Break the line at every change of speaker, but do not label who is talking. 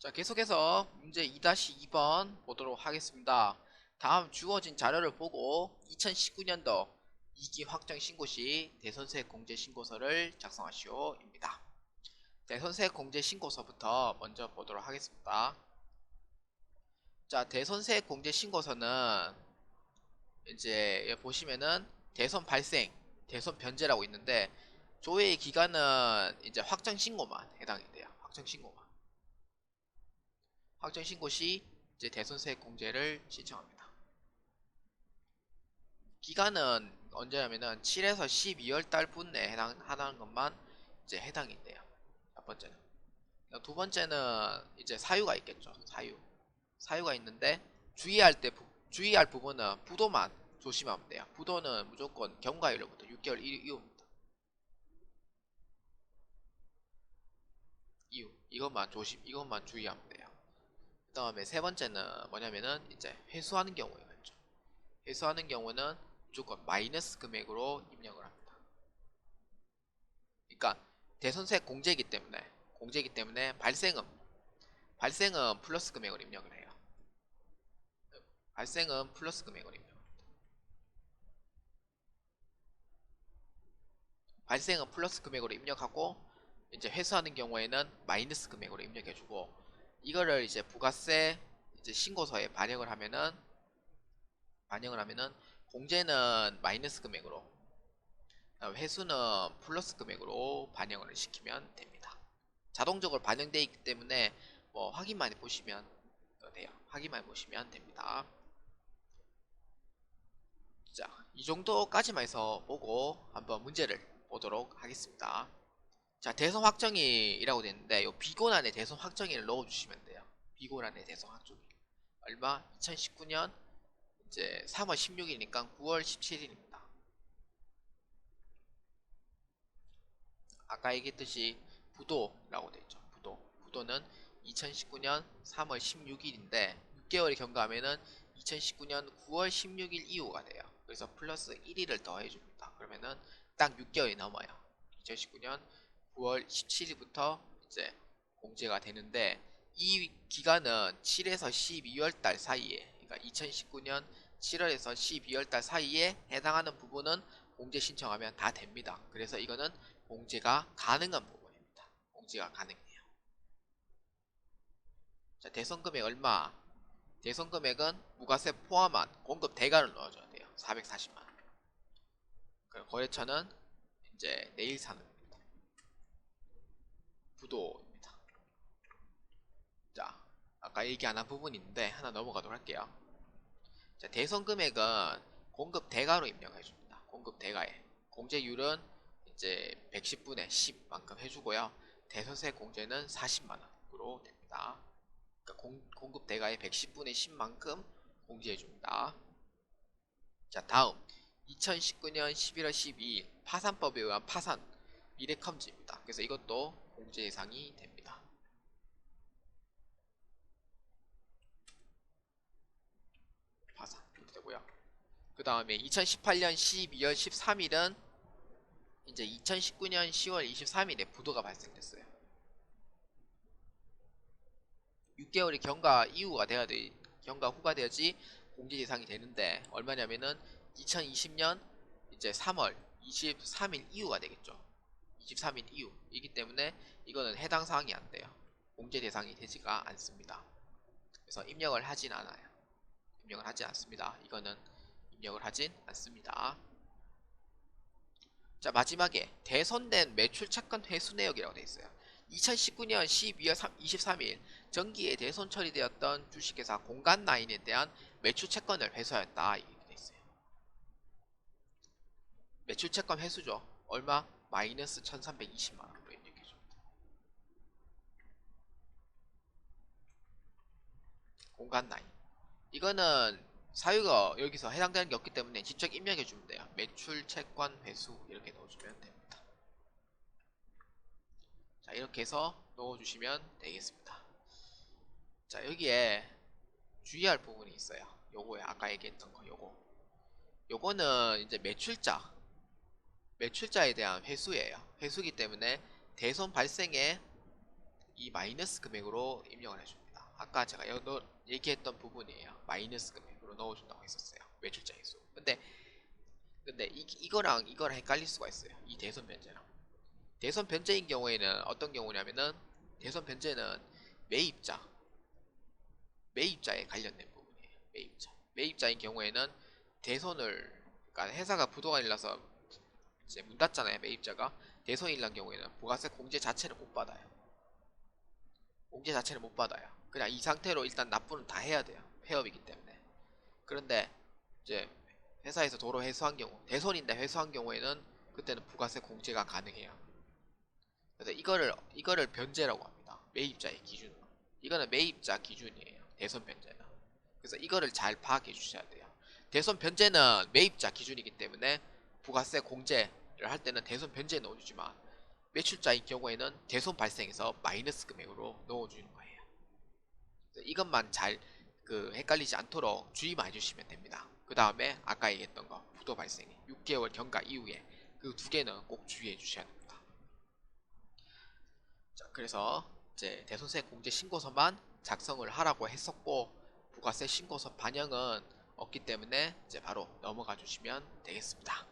자, 계속해서 문제 2-2번 보도록 하겠습니다. 다음 주어진 자료를 보고 2019년도 2기 확정 신고 시 대선세 공제 신고서를 작성하시오 입니다. 대선세 공제 신고서부터 먼저 보도록 하겠습니다. 자, 대선세 공제 신고서는 이제 보시면은 대선 발생, 대선 변제라고 있는데 조회의 기간은 이제 확정 신고만 해당이 돼요. 확정 신고만. 확정 신고 시 이제 대선세 공제를 신청합니다. 기간은 언제냐면은 7에서 12월 달 분내에 해당하는 것만 이제 해당이 돼요. 첫 번째는. 두 번째는 이제 사유가 있겠죠. 사유. 사유가 있는데 주의할 때 부- 주의할 부분은 부도만 조심하면 돼요. 부도는 무조건 경과일로부터 6개월 이후입니다. 이후 이것만 조심 이것만 주의하면 돼요. 그 다음에 세 번째는 뭐냐면은 이제 회수하는 경우였죠. 회수하는 경우는 무조건 마이너스 금액으로 입력을 합니다. 그러니까 대선세 공제이기 때문에 공제이기 때문에 발생은 발생은 플러스 금액으로 입력을 해요. 발생은 플러스 금액으로 입력합니다. 발생은 플러스 금액으로 입력하고 이제 회수하는 경우에는 마이너스 금액으로 입력해주고 이거를 이제 부가세 이제 신고서에 반영을 하면은 반영을 하면은 공제는 마이너스 금액으로 어, 회수는 플러스 금액으로 반영을 시키면 됩니다. 자동적으로 반영되어 있기 때문에 뭐 확인만 해보시면 어, 돼요. 확인만 해보시면 됩니다. 자, 이 정도까지만 해서 보고 한번 문제를 보도록 하겠습니다. 자, 대선 확정일이라고 되는데 요 비곤안에 대선 확정일을 넣어 주시면 돼요. 비곤안에 대선 확정일. 얼마? 2019년 이제 3월 16일이니까 9월 17일입니다. 아까 얘기했듯이 부도라고 되어 있죠. 부도. 부도는 2019년 3월 16일인데 6개월이 경과하면은 2019년 9월 16일 이후가 돼요. 그래서 플러스 1일을 더해 줍니다. 그러면은 딱 6개월이 넘어요. 2019년 9월 17일부터 이제 공제가 되는데 이 기간은 7에서 12월 달 사이에 그러니까 2019년 7월에서 12월 달 사이에 해당하는 부분은 공제 신청하면 다 됩니다. 그래서 이거는 공제가 가능한 부분입니다. 공제가 가능해요. 자, 대선 금액 얼마? 대선 금액은 무가세 포함한 공급 대가를 넣어줘야 돼요. 440만 원. 거래처는 이제 내일 사는 부도입니다. 자, 아까 얘기 안 한 부분이 있는데 하나 넘어가도록 할게요. 자, 대선 금액은 공급 대가로 입력해 줍니다. 공급 대가에. 공제율은 이제 110분의 10만큼 해주고요. 대선세 공제는 40만 원으로 됩니다. 그러니까 공, 공급 대가의 110분의 10만큼 공제해 줍니다. 자, 다음 2019년 11월 12일 파산법에 의한 파산 미래컴지입니다. 그래서 이것도 공제 예상이 됩니다. 파산 이렇게 되고요. 그 다음에 2018년 12월 13일은 이제 2019년 10월 23일에 부도가 발생됐어요. 6개월이 경과 이후가 돼야 돼 경과 후가 돼야지 공제 대상이 되는데 얼마냐면은 2020년 이제 3월 23일 이후가 되겠죠. 23일 이후이기 때문에 이거는 해당 사항이 안 돼요. 공제 대상이 되지가 않습니다. 그래서 입력을 하진 않아요. 입력을 하지 않습니다. 이거는 입력을 하진 않습니다. 자 마지막에 대선된 매출 채권 회수 내역이라고 되어 있어요. 2019년 12월 23일 정기에 대선 처리되었던 주식회사 공간 라인에 대한 매출 채권을 회수하였다 이렇게 돼 있어요. 매출 채권 회수죠. 얼마? 마이너스 1320만 원으로 입력해 줍니다. 공간 라인. 이거는 사유가 여기서 해당되는 게 없기 때문에 직접 입력해 주면 돼요. 매출 채권 회수 이렇게 넣어주면 됩니다. 자 이렇게 해서 넣어주시면 되겠습니다. 자 여기에 주의할 부분이 있어요. 요거에 아까 얘기했던 거 요거. 요거는 이제 매출자 매출자에 대한 회수예요. 회수기 때문에 대손 발생에 이이 마이너스 금액으로 입력을 해줍니다. 아까 제가 여, 너, 얘기했던 부분이에요. 마이너스 금액으로 넣어준다고 했었어요. 매출자 액수. 근데 근데 이, 이거랑 이거랑 헷갈릴 수가 있어요. 이 대손 변제랑. 대손 변제인 경우에는 어떤 경우냐면은 대손 변제는 매입자 매입자에 관련된 부분이에요. 매입자. 매입자인 경우에는 대손을 그러니까 회사가 부도가 일나서 이제 문 닫잖아요. 매입자가 일난 경우에는 부가세 공제 자체를 못 받아요. 공제 자체를 못 받아요. 그냥 이 상태로 일단 납부는 다 해야 돼요. 폐업이기 때문에. 그런데 이제 회사에서 도로 회수한 경우, 대손인데 회수한 경우에는 그때는 부가세 공제가 가능해요. 그래서 이거를 이거를 변제라고 합니다. 매입자의 기준으로. 이거는 매입자 기준이에요. 대손 변제는. 그래서 이거를 잘 파악해 주셔야 돼요. 대손 변제는 매입자 기준이기 때문에 부가세 공제를 할 때는 대손 변제에 넣어주지만 매출자인 경우에는 대손 발생해서 마이너스 금액으로 넣어주는 거예요. 이것만 잘 그 헷갈리지 않도록 주의만 해주시면 됩니다. 그 다음에 아까 얘기했던 거 부도 발생이 6개월 경과 이후에 그 두 개는 꼭 주의해 주셔야 됩니다. 자, 그래서 이제 대손세 공제 신고서만 작성을 하라고 했었고 부가세 신고서 반영은 없기 때문에 이제 바로 넘어가 주시면 되겠습니다.